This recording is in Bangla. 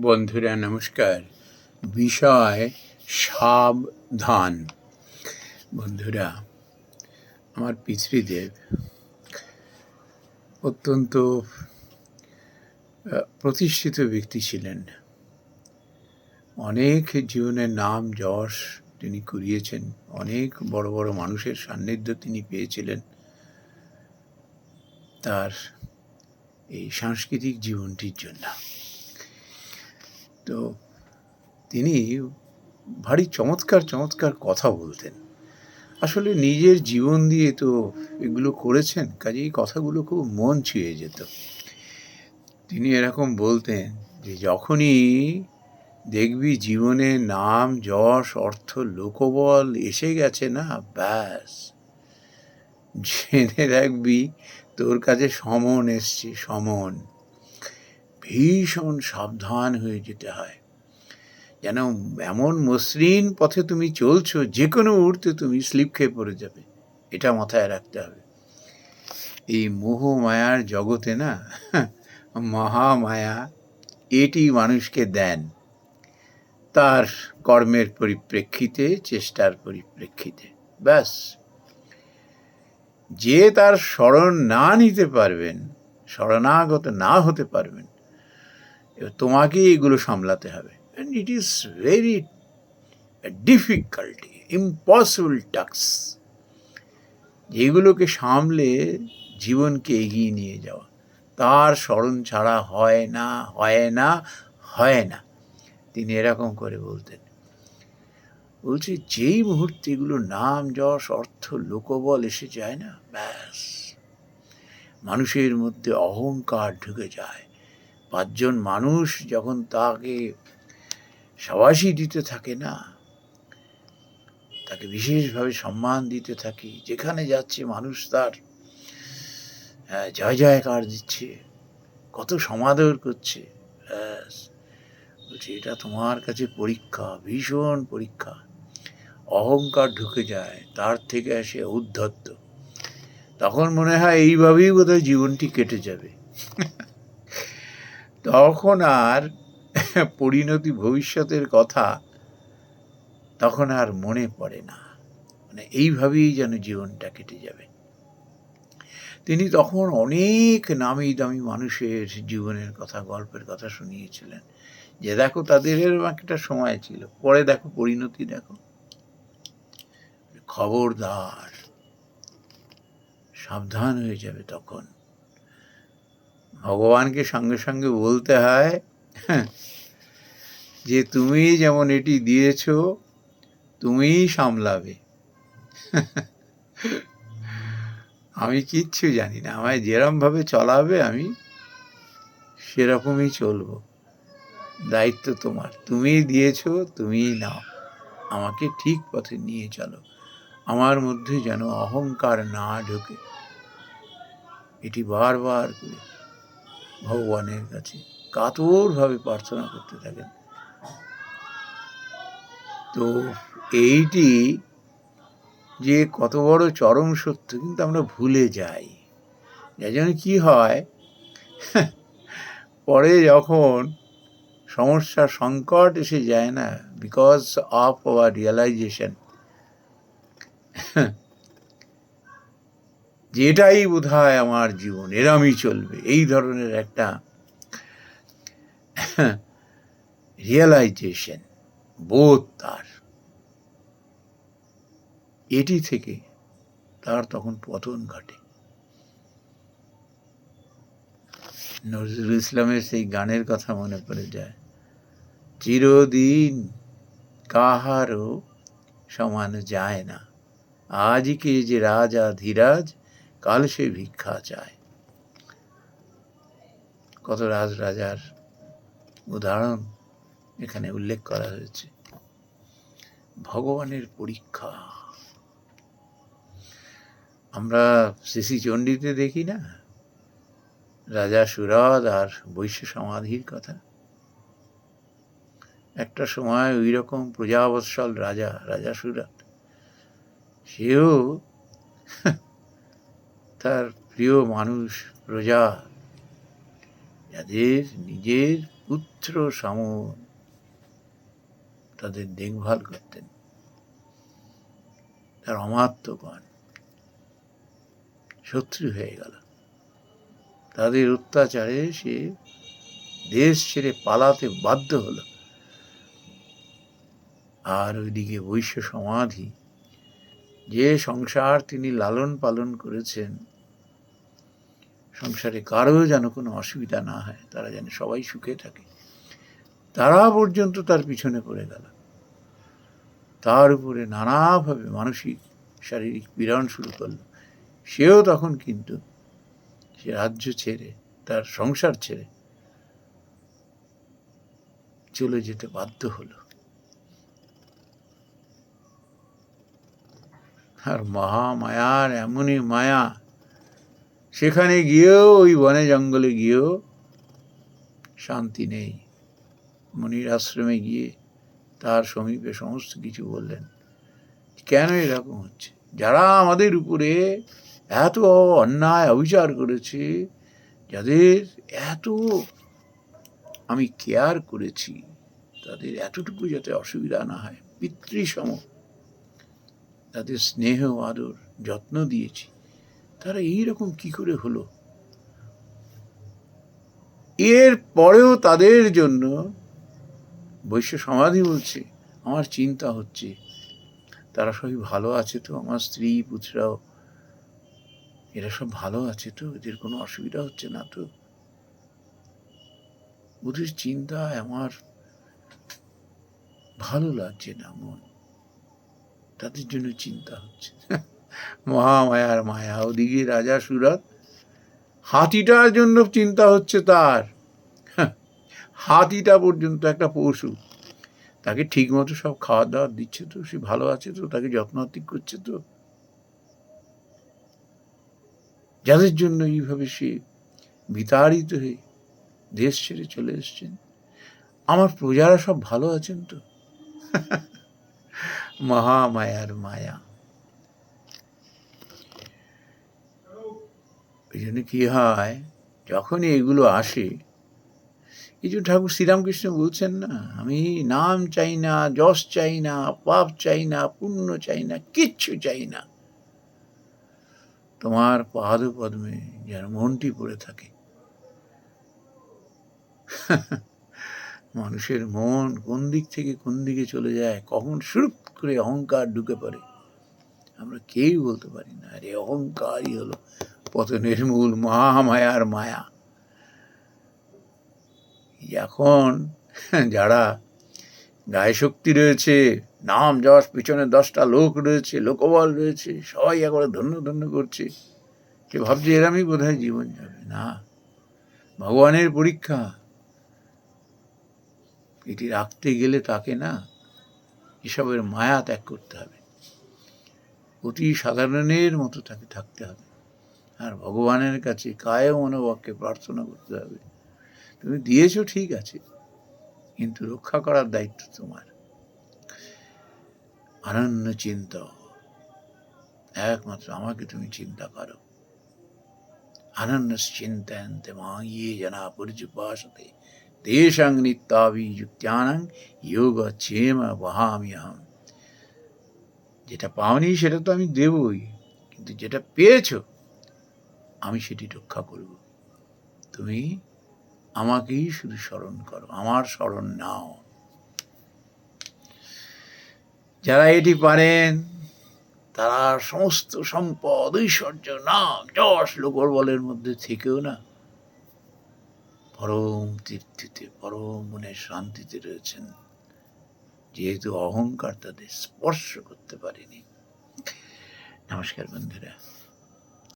বন্ধুরা, নমস্কার। বিষয় সাবধান। বন্ধুরা, আমার পিতৃদেব অত্যন্ত প্রতিষ্ঠিত ব্যক্তি ছিলেন। অনেক জীবনের নাম যশ তিনি কুড়িয়েছেন, অনেক বড় বড় মানুষের সান্নিধ্য তিনি পেয়েছিলেন। তার এই সাংস্কৃতিক জীবনটির জন্য। তো তিনি ভারী চমৎকার চমৎকার কথা বলতেন। আসলে নিজের জীবন দিয়ে তো এগুলো করেছেন, কাজেই কথাগুলো খুব মন ছুঁয়ে যেত। তিনি এরকম বলতেন যে, যখনই দেখবি জীবনে নাম, যশ, অর্থ, লোকবল এসে গেছে না, ব্যাস। জেনে রাখবি তোর কাছে সমন এসছে, সমন। ভীষণ সাবধান হয়ে যেতে হয়। যেন এমন মসৃণ পথে তুমি চলছো যে কোনো মুহূর্তে তুমি স্লিপ খেয়ে পড়ে যাবে। এটা মাথায় রাখতে হবে। এই মোহ মায়ার জগতে না, মহামায়া এটি মানুষকে দেন। তার কর্মের পরিপ্রেক্ষিতে, চেষ্টার পরিপ্রেক্ষিতে। ব্যাস। যে তার শরণ না নিতে পারবেন, শরণাগত না হতে পারবেন এবার তোমাকেই এগুলো সামলাতে হবে। And it is very difficulty impossible task যেগুলোকে সামলে জীবনকে এগিয়ে নিয়ে যাওয়া। তার স্মরণ ছাড়া হয় না হয় না হয় না। তিনি এরকম করে বলতেন। বলছি, যেই মুহূর্তে এগুলো নাম, যশ, অর্থ, লোকবল এসে যায় না, ব্যাস। মানুষের মধ্যে অহংকার ঢুকে যায়। পাঁচজন মানুষ যখন তাকে সাবাসী দিতে থাকে না, তাকে বিশেষভাবে সম্মান দিতে থাকি, যেখানে যাচ্ছে মানুষ তার জয় জয়কার দিচ্ছে, কত সমাদর করছে বলছি, এটা তোমার কাছে পরীক্ষা, ভীষণ পরীক্ষা। অহংকার ঢুকে যায়, তার থেকে আসে উদ্ধত্ত। তখন মনে হয় এইভাবেই বোধহয় জীবনটি কেটে যাবে। তখন আর পরিণতি ভবিষ্যতের কথা তখন আর মনে পড়ে না। মানে এইভাবেই যেন জীবনটা কেটে যাবে। তিনি তখন অনেক নামি দামি মানুষের জীবনের কথা, গল্পের কথা শুনিয়েছিলেন যে, দেখো, তাদের একটা সময় ছিল। পরে দেখো, পরিণতি দেখো। খবরদার, সাবধান হয়ে যাবে তখন। ভগবানকে সঙ্গে সঙ্গে বলতে হয় যে তুমি যেমন এটি দিয়েছ, তুমিই সামলাবে। আমি কিচ্ছু জানি না, আমায় যেরমভাবে চলাবে আমি সেরকমই চলবো। দায়িত্ব তোমার, তুমিই দিয়েছ, তুমিই নাও, আমাকে ঠিক পথে নিয়ে চলো, আমার মধ্যে যেন অহংকার না ঢোকে। এটি বারবার করে। ভগবানের কাছে কাতরভাবে প্রার্থনা করতে থাকেন। তো এইটি যে কত বড় চরম সত্য কিন্তু আমরা ভুলে যাই। যার জন্য কী হয়? পরে যখন সমস্যা সংকট এসে যায় না বিকজ অফ আওয়ার রিয়েলাইজেশন যেটাই বোধ হয় আমার জীবন, এরমই চলবে। এই ধরনের একটা রিয়েলাইজেশন বোধ তার। এটি থেকে তার তখন পতন ঘটে। নজরুল ইসলামের সেই গানের কথা মনে পড়ে যায়। চিরদিন কাহারও সমান যায় না। আজকে যে রাজা ধীরাজ কাল সে ভিক্ষা চায়। কত রাজ রাজার উদাহরণ এখানে উল্লেখ করা হয়েছে। ভগবানের পরীক্ষা। আমরা শ্রী চণ্ডীতে দেখি না? রাজা সুরদ আর বৈশ্য সমাধির কথা। একটা সময় ওই রকম প্রজাবৎসল রাজা রাজা সুরত সেও তার প্রিয় মানুষ প্রজা, যাদের নিজের পুত্র সাম তাদের দেখভাল করতেন। তার অমাত্যগণ শত্রু হয়ে গেল। তাদের অত্যাচারে সে দেশ ছেড়ে পালাতে বাধ্য হলো। আর ওইদিকে বৈশ্য সমাধি যে সংসার তিনি লালন পালন করেছেন, সংসারে কারও যেন কোনো অসুবিধা না হয়, তারা যেন সবাই সুখে থাকে। তারা পর্যন্ত তার পিছনে পড়ে গেল। তার উপরে নানাভাবে মানসিক, শারীরিক পীড়ন শুরু করল। সেও তখন কিন্তু সে রাজ্য ছেড়ে, তার সংসার ছেড়ে চলে যেতে বাধ্য হলো। আর মহামায়ার এমনই মায়া। সেখানে গিয়েও, ওই বনে জঙ্গলে গিয়েও শান্তি নেই। মনির আশ্রমে গিয়ে তার সমীপে সমস্ত কিছু বললেন, কেন এরকম হচ্ছে? যারা আমাদের উপরে এত অন্যায় অবিচার করেছে, যাদের এত আমি কেয়ার করেছি, তাদের এতটুকু যাতে অসুবিধা না হয়, পিতৃসম তাদের স্নেহ, আদর, যত্ন দিয়েছি। তারা এই রকম কি করে হলো? এর পরেও তাদের জন্য বৈশ্য সমাধি বলছে, আমার চিন্তা হচ্ছে, তারা সবই ভালো আছে তো? আমার স্ত্রী পুত্রাও এরা সব ভালো আছে তো? এদের কোনো অসুবিধা হচ্ছে না তো? ওদের চিন্তা আমার ভালো লাগছে না, মন। তাদের জন্য চিন্তা হচ্ছে। মহামায়ার মায়া, ওদিকে রাজা সুরত হাতিটার জন্য চিন্তা হচ্ছে তার। হাতিটা পর্যন্ত একটা পশু। তাকে ঠিক মতো সব খাওয়া দাওয়া দিচ্ছে তো, সে ভালো আছে তো, তাকে যত্নাত্তিক করছে তো। যাদের জন্য এইভাবে সে বিতাড়িত হয়ে দেশ ছেড়ে চলে এসছেন, আমার প্রজারা সব ভালো আছেন তো। মহামায়ার মায়া। ওই জন্য কি হয়, যখনই এগুলো আসে এই ঠাকুর শ্রীরামকৃষ্ণ বলছেন না, আমি নাম চাই না, যশ চাই না, পাপ চাই না, পুণ্য চাই না, কিচ্ছু চাই না। তোমার পাদ পদ্মে যেন মনটি পড়ে থাকে। মানুষের মন কোন দিক থেকে কোন দিকে চলে যায়, কখন সুরুপ করে অহংকার ঢুকে পড়ে, আমরা কেউ বলতে পারি না। আরে অহংকারই হলো পতনের মূল মহামায়ার মায়া। এখন যারা গায়ে শক্তি রয়েছে, নাম যশ পিছনে দশটা লোক রয়েছে, লোকবল রয়েছে, সবাই একবারে ধন্য ধন্য করছে সে ভাবছে এরামই বোধ হয় জীবন যাবে। না, ভগবানের পরীক্ষা এটি রাখতে গেলে তাকে না এসবের মায়া ত্যাগ করতে হবে। অতি সাধারণের মতো তাকে থাকতে হবে। আর ভগবানের কাছে কায় মনোবাক্যে প্রার্থনা করতে হবে। তুমি দিয়েছ, ঠিক আছে, কিন্তু রক্ষা করার দায়িত্ব তোমার। অনন্য চিন্তা। একমাত্র আমাকে তুমি চিন্তা করো। অনন্য চিন্তায়ন্তে মা ইয়ে জনা পরিচুপাসতে। তেষাং নিত্যাভিযুক্তানাং যোগ চেম বহামি আহম যেটা পাওনি সেটা তো আমি দেবই, কিন্তু যেটা পেয়েছ, আমি সেটি রক্ষা করব। তুমি আমাকেই শুধু স্মরণ করো, আমার স্মরণ নাও। যারা এটি পারেন, তারা সমস্ত সম্পদ, ঐশ্বর্য, নাম, যশ লোকর বলের মধ্যে থেকেও না পরম তৃপ্তিতে পরম মনের শান্তিতে রয়েছেন। যেহেতু অহংকার তাদের স্পর্শ করতে পারেনি। নমস্কার বন্ধুরা।